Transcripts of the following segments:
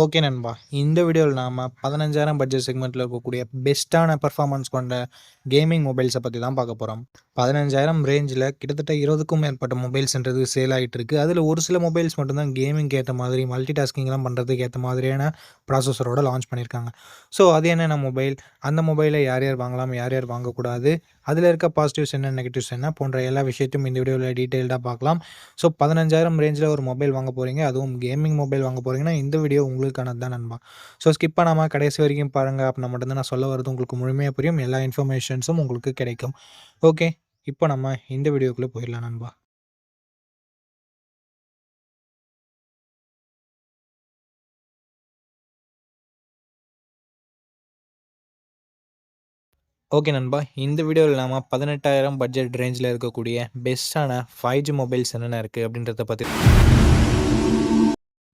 Okay நண்பா. இந்த வீடியோவில் நாம் பதினஞ்சாயிரம் பட்ஜெட் செக்மெண்ட்டில் இருக்கக்கூடிய பெஸ்ட்டான பர்ஃபார்மன்ஸ் கொண்ட கேமிங் மொபைல்ஸை பற்றி தான் பார்க்க போகிறோம் பதினஞ்சாயிரம் ரேஞ்சில் கிட்டத்தட்ட இருபதுக்கும் மேற்பட்ட மொபைல்ஸ்ன்றது சேல் ஆகிட்டு இருக்குது அதில் ஒரு சில மொபைல்ஸ் மட்டும்தான் கேமிங்க்கு ஏற்ற மாதிரி மல்டி டாஸ்கிங்லாம் பண்ணுறதுக்கு ஏற்ற மாதிரியான ப்ராசஸரோட லான்ச் பண்ணியிருக்காங்க ஸோ அது என்னென்ன மொபைல் அந்த மொபைலை யார் யார் வாங்கலாம் யார் யார் வாங்கக்கூடாது? அதில் இருக்க பாசிட்டிவ்ஸ் என்ன நெகட்டிவ்ஸ் என்ன போன்ற எல்லா விஷயத்தையும் இந்த வீடியோவில் டீட்டெயில்டாக பார்க்கலாம். ஸோ பதினஞ்சாயிரம் ரேஞ்சில் ஒரு மொபைல் வாங்க போகிறீங்க அதுவும் கேமிங் மொபைல் வாங்க போகிறீங்கன்னா இந்த வீடியோ உங்களுக்கானது தான் நண்பா. ஸோ ஸ்கிப் பண்ணாமல் கடைசி வரைக்கும் பாருங்கள் அப்படின்னா மட்டும்தான் நான் சொல்ல வரது உங்களுக்கு முழுமையாக புரியும். எல்லா இன்ஃபர்மேஷன்ஸும் உங்களுக்கு கிடைக்கும். ஓகே இப்போ நம்ம இந்த வீடியோக்குள்ளே போயிடலாம் நண்பா. ஓகே நண்பா. இந்த வீடியோவில் நாம் பதினெட்டாயிரம் பட்ஜெட் ரேஞ்சில் இருக்கக்கூடிய பெஸ்ட்டான ஃபைவ் ஜி மொபைல்ஸ் என்னென்ன இருக்குது அப்படின்றத பற்றி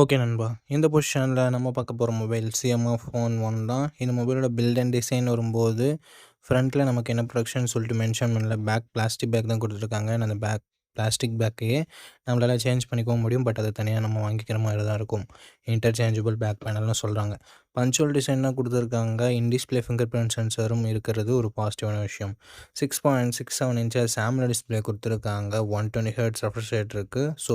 ஓகே நண்பா. இந்த பொசிஷனில் நம்ம பார்க்க போகிற மொபைல் சிஎம்ஆ ஃபோன் ஒன் தான். இந்த மொபைலோட பில்ட் அண்ட் டிசைன் வரும்போது ஃப்ரண்ட்டில் நமக்கு என்ன ப்ரொடக்ஷன் சொல்லிட்டு மென்ஷன் பண்ணல. பேக் பிளாஸ்டிக் பேக் தான் கொடுத்துருக்காங்க. அந்த பேக் பிளாஸ்டிக் பேக்கையே நம்மளால் சேஞ்ச் பண்ணிக்கவும் முடியும். பட் அதை தனியாக நம்ம வாங்கிக்கிற மாதிரி தான் இருக்கும். இன்டர்சேஞ்சபிள் பேக் பேனல்னு சொல்கிறாங்க பஞ்சுவல் டிசைனாக கொடுத்துருக்காங்க. இன்டிஸ்பிளே ஃபிங்கர் பிரிண்ட் சென்சரும் இருக்கிறது ஒரு பாசிட்டிவான விஷயம். Six point six seven inches சாம்ல display கொடுத்துருக்காங்க. ஒன் டுவெண்ட்டி ஹர்ட்ஸ் ரெஃப்ரெஷ் இருக்குது ஸோ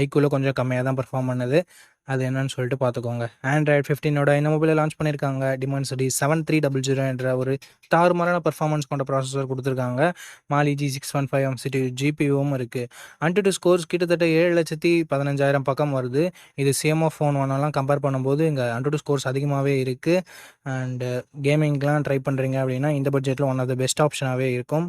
ஐக்கூவில் கொஞ்சம் கம்மியாக தான் பர்ஃபார்ம் பண்ணுது. அது என்னன்னு சொல்லிட்டு பார்த்துக்கோங்க ஆண்ட்ராய்ட் ஃபிஃப்டீனோட இந்த மொபைலை லான்ச் பண்ணியிருக்காங்க Dimensity seven three double zero என்ற ஒரு தாறுமாறான பர்ஃபார்மன்ஸ் கொண்ட ப்ராசஸர் கொடுத்துருக்காங்க. Mali G six one five M city ஜிபியும் இருக்குது அன்டு ஸ்கோர்ஸ் கிட்டத்தட்ட ஏழு லட்சத்தி பதினஞ்சாயிரம் பக்கம் வருது. இது சேமோ ஃபோன் ஒன்னெல்லாம் கம்பேர் பண்ணும்போது இங்கே அன்டு ஸ்கோர்ஸ் அதிகமாகவே இருக்குது அண்டு கேமிங்லாம் ட்ரை பண்ணுறீங்க அப்படின்னா இந்த பட்ஜெட்டில் ஒன் ஆஃப் த பெஸ்ட் ஆப்ஷனாகவே இருக்கும்.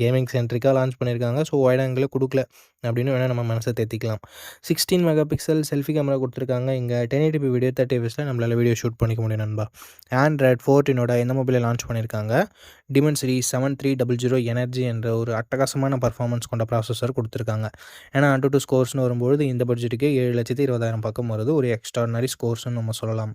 கேமிங் சென்ட்ரிக்காக லான்ச் பண்ணியிருக்காங்க ஸோ ஒய்ட் ஆங்கிளில் கொடுக்கல. அப்படின்னு வேணால் நம்ம மனசை தேத்திக்கலாம். Sixteen mega pixel selfie camera கொடுத்துருக்காங்க. இங்கே டென் எயிட்டி வீடியோ தேர்ட்டி எஃப்எஸில் நம்மளால் வீடியோ ஷூட் பண்ணிக்க முடியும் நண்பா. ஆண்ட்ராய்ட் ஃபோர்டீனோட இந்த மொபைலை லான்ச் பண்ணியிருக்காங்க Dimensity seven three double zero energy என்ற ஒரு அட்டகாசமான பர்ஃபார்மன்ஸ் கொண்ட ப்ராசஸர் கொடுத்துருக்காங்க. ஏன்னா அண்டு டூ ஸ்கோர்ஸ்னு வரும்போது இந்த பட்ஜெட்டுக்கு ஏழு லட்சத்தி இருபதாயிரம் பக்கம் வருது. ஒரு எக்ஸ்ட்ரானரி ஸ்கோர்ஸ்னு நம்ம சொல்லலாம்.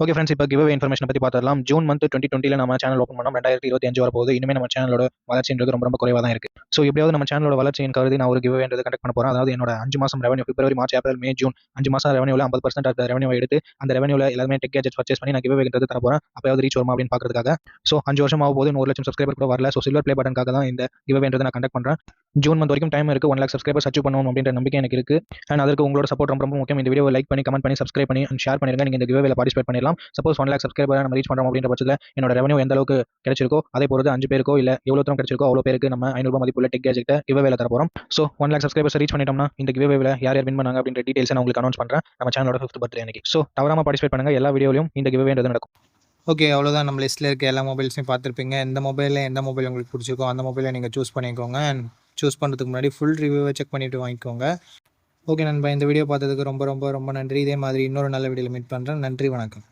ஓகே ஃப்ரெண்ட்ஸ் இப்போ கிவ்வே இன்ஃபர்மேஷன் பற்றி பார்த்துடலாம். ஜூன் மந்த் டுவெண்ட்டி டுவெண்ட்டியில் நம்ம சேனல் ஓப்பன் பண்ணோம். ரெண்டாயிரத்தி இருபத்தி அஞ்சு வரப்போது இனிமே நம்ம சேனலோட வளர்ச்சின்றது ரொம்ப ரொம்ப குறைவாக தான் இருக்குது ஸோ எப்படியாவது நம்ம சேனலோட வளர்ச்சியின் கருதி நான் ஒரு கிவ்வேன்றது கண்டக்ட் பண்ண போகிறேன் அதாவது என்னோட அஞ்சு மாதம் revenue February March April May June அஞ்சு மாதம் ரெவன்யூவில் ஐம்பது பர்சன்ட் அந்த ரெவன்யூ எடுத்து அந்த ரெவன்யூவில் எல்லாமே டெக் கேஜெட் பர்ச்சேஸ் பண்ணி நான் கிவ்வேன்றது தர போகிறேன் அப்போயாவது ரீச் வருமா அப்படின்னு பார்க்கறதுக்காக. ஸோ அஞ்சு வருஷம் ஆகும் போது ஒரு லட்சம் சப்ஸ்கிரைபர் கூட வரல. ஸோ சில்வர் பிளே பட்டனுக்காக தான் இந்த கிவ்வேன்றது நான் கண்டக்ட் பண்ணுறேன் ஜூன் மந்த் வரைக்கும் டைம் இருக்குது ஒன் லேக் சப்ஸ்கிரைபர்ஸ் அச்சீவ் பண்ணுவோம் அப்படின்ற நம்பிக்கை எனக்கு இருக்குது அண்ட் அதற்கு உங்களோட சப்போர்ட் ரொம்ப ரொம்ப முக்கியம். இந்த வீடியோ லைக் பண்ணி கமெண்ட் பண்ணி சப்ஸ்கிரைப் பண்ணி அண்ட் ஷேர் பண்ணிருங்க. நீங்கள் இந்த கிவ்வேல பார்ட்டிசிபேட் பண்ணிடலாம். சப்போஸ் ஒன் லேக் சப்ஸ்கிரைபர் நம்ம ரீச் பண்ணுறோம் அப்படின்ற பட்சத்தில் என்னோட ரெவன்யூ எந்த அளவுக்கு கிடைச்சிருக்கோ அதே பொறுத்து அஞ்சு பேருக்கோ இல்லை எவ்வளோ தூரம் கிடைச்சிருக்கோ அவ்வளோ பேருக்கு நம்ம ஐநூறுபா மதிப்புள்ள டெக் கேஜெக்ட்டை கிவ்வேல தர போகிறோம் so one lakh subscribers reach பண்ணிட்டோம்னா இந்த கிவ்வேல யார் யார் வின் பண்ணாங்க அப்படின்ற டீடைல்ஸ் நான் உங்களுக்கு அனௌன்ஸ் பண்ணுறேன் நம்ம சேனலோட ஃபிஃப்த் பர்த்டே அன்னைக்கு. ஸோ தவறாமல் பார்ட்டிசிபேட் பண்ணுங்க. எல்லா வீடியோலையும் இந்த கிவ்வேன்றது நடக்கும். ஓகே அவ்வளோதான் நம்ம லிஸ்ட்டில் இருக்க எல்லா மொபைல்ஸையும் பார்த்துருப்பீங்க. எந்த மொபைலில் எந்த மொபைல் உங்களுக்கு பிடிச்சிருக்கோ அந்த மொபைலை நீங்கள் சூஸ் பண்ணிக்கோங்க. அண்ட் சூஸ் பண்ணுறதுக்கு முன்னாடி ஃபுல் ரிவ்யூவை செக் பண்ணிவிட்டு வாங்கிக்கோங்க. ஓகே நண்பா இந்த வீடியோ பார்த்ததுக்கு ரொம்ப ரொம்ப ரொம்ப நன்றி. இதே மாதிரி இன்னொரு நல்ல வீடியோவில் மீட் பண்ணுறேன் நன்றி வணக்கம்.